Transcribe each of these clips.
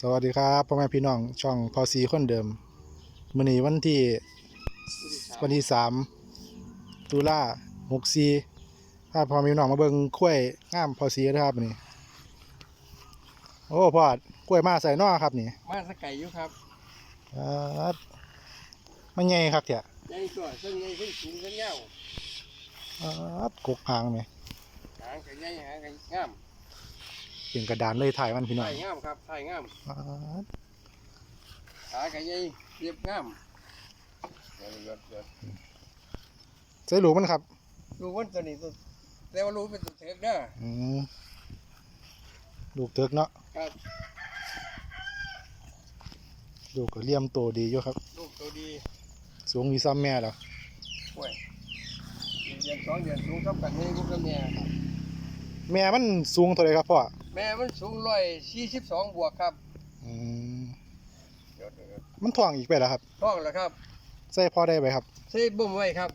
สวัสดีครับพ่อแม่พี่น้องช่องพอซีคนเดิมมื้อนี้วันที่วันที่สามตุลาหกสี่ถ้าพ่อแม่พี่น้องมาเบิ่งกล้วยงามพอซีนะครับนี่โอ้พ่อกล้วยมาใส่นอครับนี่มาสกไก่อยู่ครับอ่ามันใหญ่ครับเถอะใหญ่ตัวซึ่งใหญ่ซึ่งสูงซึ่งยาวอ่ากกหางไหมหางก็ใหญ่หางก็งาม เป็นกระดานเลยถ่ายมันพี่น้องใส่งามครับใส่งามอ่าขาก็ใหญ่เรียบงามเดี๋ยวเดี๋ยวเดี๋ยวใส่หลูมันครับดูวันตัวนี้ตัวแต่ว่ารู้เป็นตัวเถือกเด้ออืมลูกเถิกเนาะครับลูกก็เลี่ยมโตดีอยู่ครับ ลูกตัวดี สูงมีซ้ำแม่แล้วป่วยเดือนสองเดือนสูงเท่ากันให้ลูกกับแม่แม่มันสูงเท่าไหรครับพ่อ แม่มันสูงร้อยสี่สิบสองบวกครับอืมเดี๋ยวเดี๋ยวมันถ่วงอีกไปแล้วครับท้องแล้วครับใส่พ่อได้ไหมครับใส่บุ้มไว้ครับ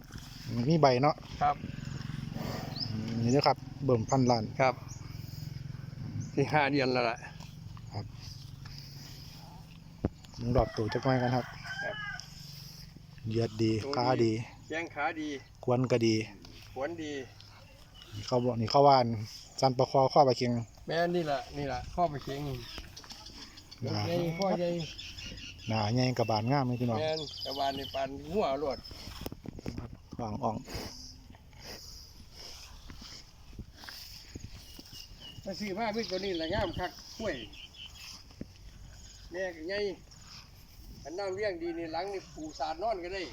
มันมีใบเนาะครับ อืมนี่นะครับ เบิ่มพันล้าน ครับ ที่ห้าเดือนแล้วล่ะมึงดอกตัวจักหน่อยกันครับครับเหยียดดีตัวดี ขาดี แข้งขาดี ควนก็ดี ขวนดี นี่เขาบอกนี่เขาว่านสันประคอข้อประเคียงแม่นี่แหละนี่แหละข้อไปเชียงหนาใหญ่ข้อใหญ่หนาใหญ่กระบาลงามเลยพี่น้องแม่นกระบาลในปันหัวรวดวางอ่องถ้าซื้อมาพี่ตัวนี้แหละงามคักกล้วยแม่ก็ใหญ่อันน้ำเลี้ยงดีนี่หลังนี่ปูสาดนอนก็ได้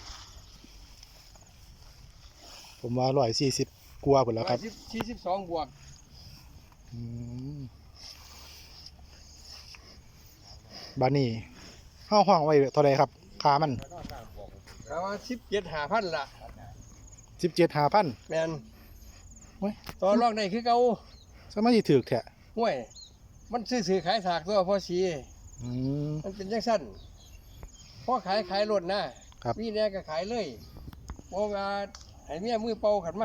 ผมว่าร้อยสี่สิบ กว่าผลแล้วครับสิบสี่สิบสองบวกอืมบานนี่ห้าห้องไว้เท่าไรครับค่ามันประมาณสิบเจ็ดหาพันละสิบเจ็ดห้าพันแม่นโอ้ยตอนรองได้คือเก่าสมัยที่ถือแท้ห้วย มันซื้อซื้อขายสากตัวพ่อสีอืมมันเป็นจังสั้นพ่อขายขายรถนะครับ มีแน่ก็ขายเลยเพราะว่าให้เมียมือเป่าขันมา